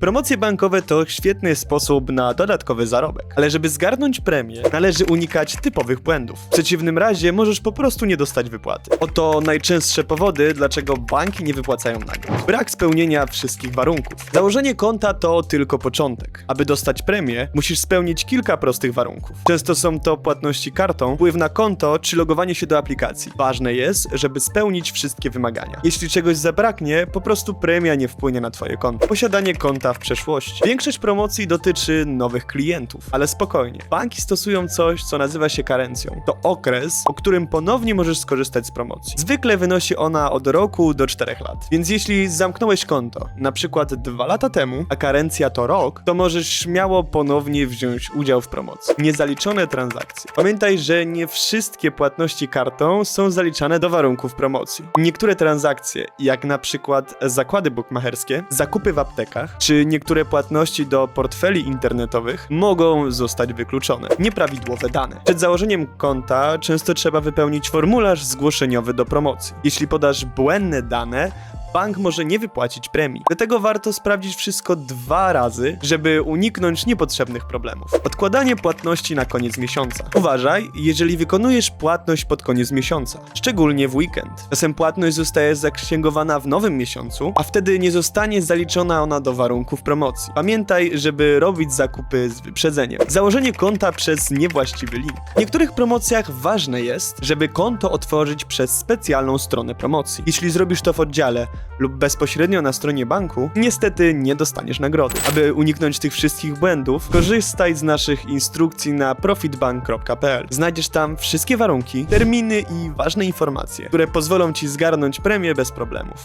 Promocje bankowe to świetny sposób na dodatkowy zarobek, ale żeby zgarnąć premię, należy unikać typowych błędów. W przeciwnym razie możesz po prostu nie dostać wypłaty. Oto najczęstsze powody, dlaczego banki nie wypłacają nagród. Brak spełnienia wszystkich warunków. Założenie konta to tylko początek. Aby dostać premię, musisz spełnić kilka prostych warunków. Często są to płatności kartą, wpływ na konto czy logowanie się do aplikacji. Ważne jest, żeby spełnić wszystkie wymagania. Jeśli czegoś zabraknie, po prostu premia nie wpłynie na twoje konto. Posiadanie konta w przeszłości. Większość promocji dotyczy nowych klientów, ale spokojnie. Banki stosują coś, co nazywa się karencją. To okres, o którym ponownie możesz skorzystać z promocji. Zwykle wynosi ona od roku do 4 lat. Więc jeśli zamknąłeś konto, na przykład 2 lata temu, a karencja to rok, to możesz śmiało ponownie wziąć udział w promocji. Niezaliczone transakcje. Pamiętaj, że nie wszystkie płatności kartą są zaliczane do warunków promocji. Niektóre transakcje, jak na przykład zakłady bukmacherskie, zakupy w aptekach, niektóre płatności do portfeli internetowych mogą zostać wykluczone. Nieprawidłowe dane. Przed założeniem konta często trzeba wypełnić formularz zgłoszeniowy do promocji. Jeśli podasz błędne dane, bank może nie wypłacić premii. Dlatego warto sprawdzić wszystko dwa razy, żeby uniknąć niepotrzebnych problemów. Odkładanie płatności na koniec miesiąca. Uważaj, jeżeli wykonujesz płatność pod koniec miesiąca, szczególnie w weekend. Czasem płatność zostaje zaksięgowana w nowym miesiącu, a wtedy nie zostanie zaliczona ona do warunków promocji. Pamiętaj, żeby robić zakupy z wyprzedzeniem. Założenie konta przez niewłaściwy link. W niektórych promocjach ważne jest, żeby konto otworzyć przez specjalną stronę promocji. Jeśli zrobisz to w oddziale lub bezpośrednio na stronie banku, niestety nie dostaniesz nagrody. Aby uniknąć tych wszystkich błędów, korzystaj z naszych instrukcji na profitbank.pl. Znajdziesz tam wszystkie warunki, terminy i ważne informacje, które pozwolą ci zgarnąć premię bez problemów.